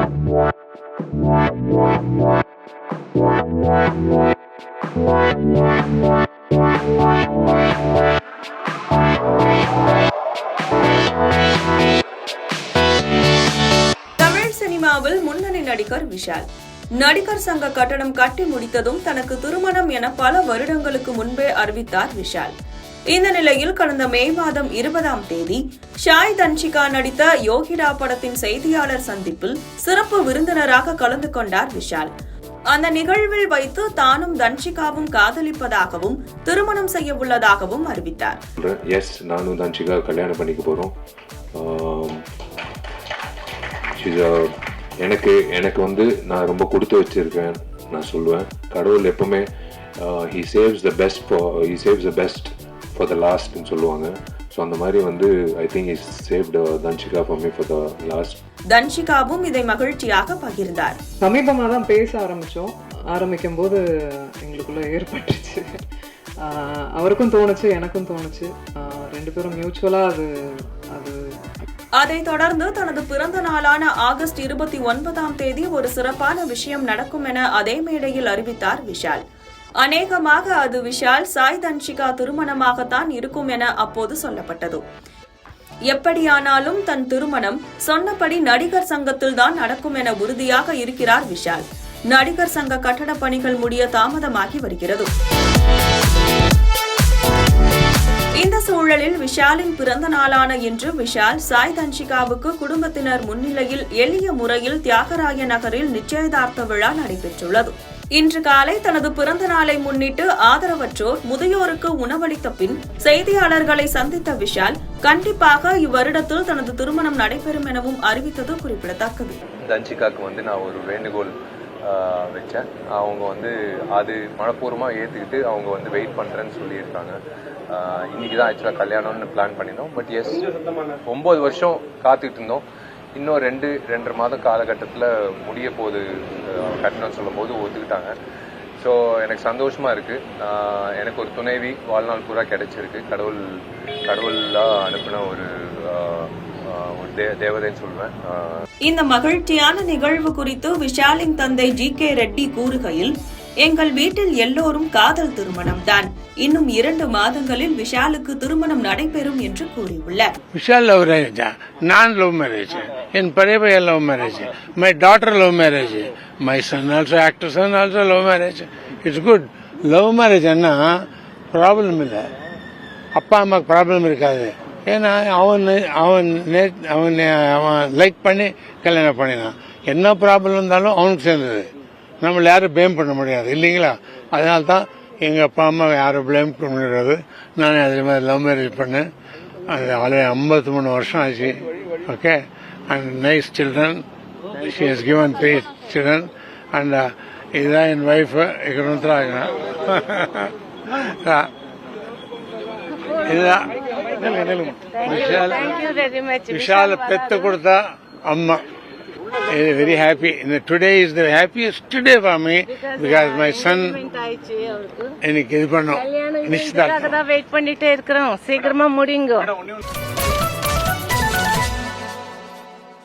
தமிழ் சினிமாவில் முன்னணி நடிகர் விஷால். நடிகர் சங்க கட்டணம் கட்டி முடித்ததும் தனக்கு திருமணம் என பல வருடங்களுக்கு முன்பே அறிவித்தார் விஷால். இந்த நிலையில் கடந்த மே மாதம் இருபதாம் தேதி ஷாய் தன்ஷிகா நடித்த யோகிடா படத்தின் செய்தியாளர் சந்திப்பில் சிறப்பு விருந்தினராக கலந்து கொண்டார் விஷால். அந்த நிகழ்வில் வைத்து தானும் தன்ஷிகாவும் காதலிப்பதாகவும் திருமணம் செய்ய உள்ளதாகவும் அறிவித்தார். எஸ் நானும் தன்ஷிகா கல்யாணம் பண்ணிக்க போகிறோம் எனக்கு எனக்கு வந்து நான் ரொம்ப கொடுத்து வச்சிருக்கேன் நான் சொல்லுவேன். கடவுள் எப்பவுமே he saves the best for he saves the best for the லாஸ்ட்னு சொல்லுவாங்க. ஸோ அந்த மாதிரி வந்து I think is saved Dhanshika for me for the last தன்ஷிகாவும் இதை மகிழ்ச்சியாக பகிர்ந்தார். சமீபமாக தான் பேச ஆரம்பித்தோம் ஆரம்பிக்கும் போது எங்களுக்குள்ள ஏற்பட்டுச்சு. அவருக்கும் தோணுச்சு எனக்கும் தோணுச்சு. ரெண்டு பேரும் மியூச்சுவலாக அது அது அதைத் தொடர்ந்து தனது பிறந்த நாளான ஆகஸ்ட் இருபத்தி ஒன்பதாம் தேதி ஒரு சிறப்பான விஷயம் நடக்கும் என அதே மேடையில் அறிவித்தார் விஷால். அநேகமாக அது விஷால் சாய் தன்ஷிகா திருமணமாகத்தான் இருக்கும் என அப்போது சொல்லப்பட்டது. எப்படியானாலும் தன் திருமணம் சொன்னபடி நடிகர் சங்கத்தில் தான் நடக்கும் என உறுதியாக இருக்கிறார் விஷால். நடிகர் சங்க கட்டட பணிகள் முடிய தாமதமாகி வருகிறது. இந்த சூழலில் விஷாலின் பிறந்த நாளான இன்று விஷால் சாய் தன்ஷிகாவுக்கு குடும்பத்தினர் முன்னிலையில் எளிய முறையில் தியாகராய நகரில் நிச்சயதார்த்த விழா நடைபெற்றுள்ளது. இன்று காலை தனது பிறந்த நாளை முன்னிட்டு ஆதரவற்றோர் முதியோருக்கு உணவளித்த பின் செய்தியாளர்களை சந்தித்த விஷால் கண்டிப்பாக இவ்வருடத்தில் தனது திருமணம் நடைபெறும் எனவும் அறிவித்தது குறிப்பிடத்தக்கது. தஞ்சிகாக்கு வந்து நான் ஒரு வேண்டுகோள் வச்சேன். அவங்க வந்து அது மனப்பூர்வமாக ஏற்றுக்கிட்டு அவங்க வந்து வெயிட் பண்ணுறேன்னு சொல்லியிருக்காங்க. இன்னைக்கு தான் ஆக்சுவலாக கல்யாணம்னு பிளான் பண்ணியிருந்தோம். பட் எஸ் ஒம்பது வருஷம் காத்துக்கிட்டு இருந்தோம். இன்னும் ரெண்டு ரெண்டரை மாதம் காலகட்டத்தில் முடிய போது ஆஹ், சொல்லும்போது ஒத்துக்கிட்டாங்க. ஸோ எனக்கு சந்தோஷமாக இருக்குது எனக்கு ஒரு துணைவி வாழ்நாள் பூரா கிடைச்சிருக்கு. கடவுள் கடவுளாக அனுப்பின ஒரு தேவதைன்னு இந்த மகிழ்ச்சியான நிகழ்வு குறித்து விஷாலின் தந்தை ஜி கே ரெட்டி கூறுகையில் எங்கள் வீட்டில் எல்லோரும் காதல் திருமணம் தான் இன்னும் இரண்டு மாதங்களில் விஷாலுக்கு திருமணம் நடைபெறும் என்று கூறியுள்ளார். Vishal love marriage? நான் லவ் மேரேஜ். என் பழைய பையன் love marriage. My daughter love marriage. My son also actor son also love marriage. It's good love marriage என்ன ப்ராப்ளம் இல்லை. அப்பா அம்மாவுக்கு ப்ராப்ளம் இருக்காது. ஏன்னா அவன் அவன் நே- அவன் அவன் லைக் பண்ணி கல்யாணம் பண்ணினான். என்ன ப்ராப்ளம் இருந்தாலும் அவனுக்கு சேர்ந்தது. நம்மள யாரும் ப்ளேம் பண்ண முடியாது இல்லைங்களா? அதனால தான் எங்கள் அப்பா அம்மா யாரும் ப்ளேம் பண்ண முடியாது. நானே அதே மாதிரி லவ் மேரேஜ் பண்ணேன். அது ஆல்ரெடி ஐம்பத்தி மூணு வருஷம் ஆச்சு. Okay and nice children she has given three children and இதுதான் என் ஒய்ஃபு இக்கணுத்தான் இதுதான். நில்லுங்க. விஷால் விஷால பெத்து கொடுத்தா அம்மா. வெரி ஹாப்பி இந்த today is the happiest day for me because my son ஆயிடுச்சு அவருக்கு. எனக்கு இது பண்ணோம் நிச்சயதார்த்தம் வெயிட் பண்ணிட்டே இருக்கிறோம். சீக்கிரமா முடியுங்க